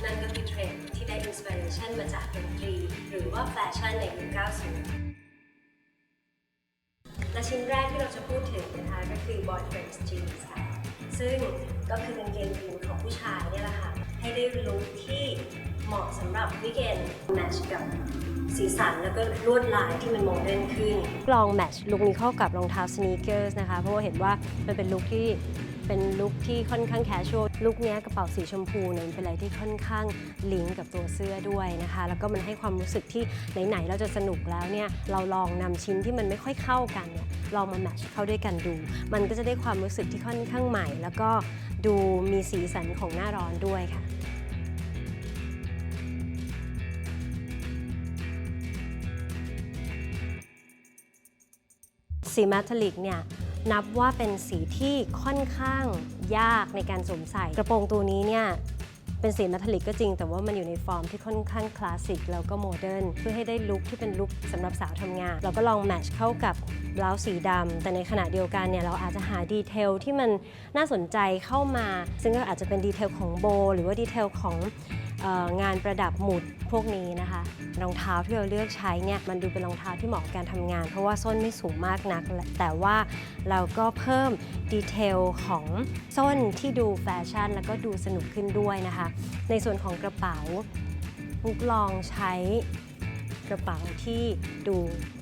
ชั่นก็คือเทรนด์ที่ได้อินสปิเรชันมาจากดนตรี หรือว่าแฟชั่นในยุค 90 และชิ้นแรกที่เราจะพูดถึงนะคะก็คือ boyfriend's jeans ค่ะซึ่งก็คือกางเกงยีนของผู้ชายเนี่ยแหละค่ะ ให้ได้ลุคที่เหมาะสำหรับวิกเอนแมทช์กับสีสันแล้วก็ลวดลายที่มันโมเดิร์นขึ้น ลองแมทช์ลุคนี้เข้ากับรองเท้าสเนีกเกอร์สนะคะ เพราะว่าเห็นว่ามันเป็นลุคที่ เป็นลุคที่ค่อนข้างแคชชวลลุคนี้กระเป๋าสีชมพูเนี่ยมันเป็นอะไรที่ค่อนข้างลิงก์กับตัวเสื้อด้วยนะคะ แล้วก็มันให้ความรู้สึกที่ไหนๆเราจะสนุกแล้วเนี่ยเราลองนำชิ้นที่มันไม่ค่อยเข้ากันเนี่ยลองมาแมทช์เข้าด้วยกันดู มันก็จะได้ความรู้สึกที่ค่อนข้างใหม่ แล้วก็ดูมีสีสันของหน้าร้อนด้วยค่ะสีแมทัลลิกเนี่ย นับว่าเป็นสีที่ค่อนข้างยากในการสวมใส่ กระโปรงตัวนี้เนี่ยเป็นสีมทัลลิกก็จริง แต่ว่ามันอยู่ในฟอร์มที่ค่อนข้างคลาสสิกแล้วก็โมเดิร์นเพื่อให้ได้ลุคที่เป็นลุคสำหรับสาวทำงาน เราก็ลองแมทช์เข้ากับบลาสีดำ แต่ในขณะเดียวกันเนี่ยเราอาจจะหาดีเทลที่มันน่าสนใจเข้ามา ซึ่งก็อาจจะเป็นดีเทลของโบ หรือว่าดีเทลของ งานประดับหมุดพวกนี้นะคะ รองเท้าที่เราเลือกใช้เนี่ยมันดูเป็นรองเท้าที่เหมาะกับการทำงาน เพราะว่าส้นไม่สูงมากนัก แต่ว่าเราก็เพิ่มดีเทลของส้นที่ดูแฟชั่น แล้วก็ดูสนุกขึ้นด้วยนะคะ ในส่วนของกระเป๋ามุกลองใช้กระเป๋าที่ดู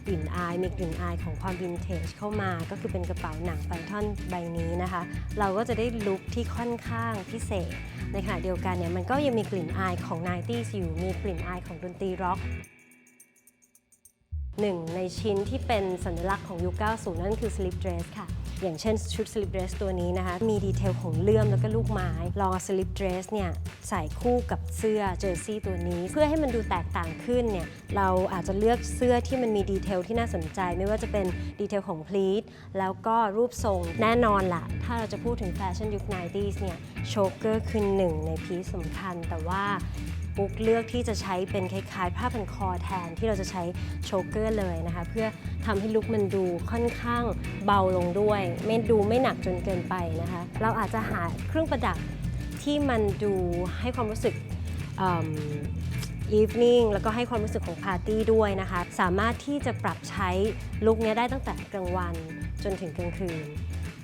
กลิ่นอายมีกลิ่นอายของความวินเทจเข้ามา ก็คือเป็นกระเป๋าหนังไพทอนใบนี้นะคะ เราก็จะได้ลุคที่ค่อนข้างพิเศษ ในขณะเดียวกันเนี่ยมันก็ยังมีกลิ่นอายของ 90s อยู่ มีกลิ่นอายของดนตรีร็อกหนึ่งในชิ้นที่เป็นสัญลักษณ์ของยุค 90 นั่นคือ slip dress ค่ะ อย่างเช่นชุด slip dress ตัวนี้นะคะ มีดีเทลของเลื่อมแล้วก็ลูกไม้ลองเอา slip dress เนี่ยใส่คู่กับเสื้อเจอร์ซี่ตัวนี้ เพื่อให้มันดูแตกต่างขึ้นเนี่ยเราอาจจะเลือกเสื้อที่มันมีดีเทลที่น่าสนใจ ไม่ว่าจะเป็นดีเทลของ pleat แล้วก็รูปทรงแน่นอนละถ้าเราจะพูดถึงแฟชั่นยุค 90s เนี่ยโชเกอร์คือหนึ่งในพีซสำคัญแต่ว่า ปุ๊กเลือกที่จะใช้เป็นคล้ายๆ ผ้าพันคอแทนที่เราจะใช้โชเกอร์เลยนะคะ เพื่อทำให้ลุคมันดูค่อนข้างเบาลงด้วย ไม่ดูไม่หนักจนเกินไปนะคะ เราอาจจะหาเครื่องประดับที่มันดูให้ความรู้สึกอีฟนิ่งแล้วก็ให้ความรู้สึกของปาร์ตี้ด้วยนะคะ สามารถที่จะปรับใช้ลุคนี้ได้ตั้งแต่กลางวันจนถึงกลางคืน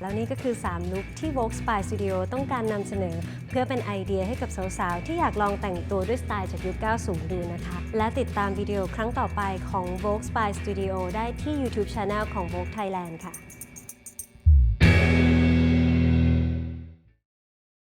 แล้วนี่ก็คือ 3 ลุคที่ Vogue Spy Studio ต้องการนำเสนอ เพื่อเป็นไอเดียให้กับสาวๆ ที่อยากลองแต่งตัวด้วยสไตล์จากยุค 90 ดูนะคะ และติดตามวิดีโอครั้งต่อไปของ Vogue Spy Studio ได้ที่ YouTube Channel ของ Vogue Thailand ค่ะ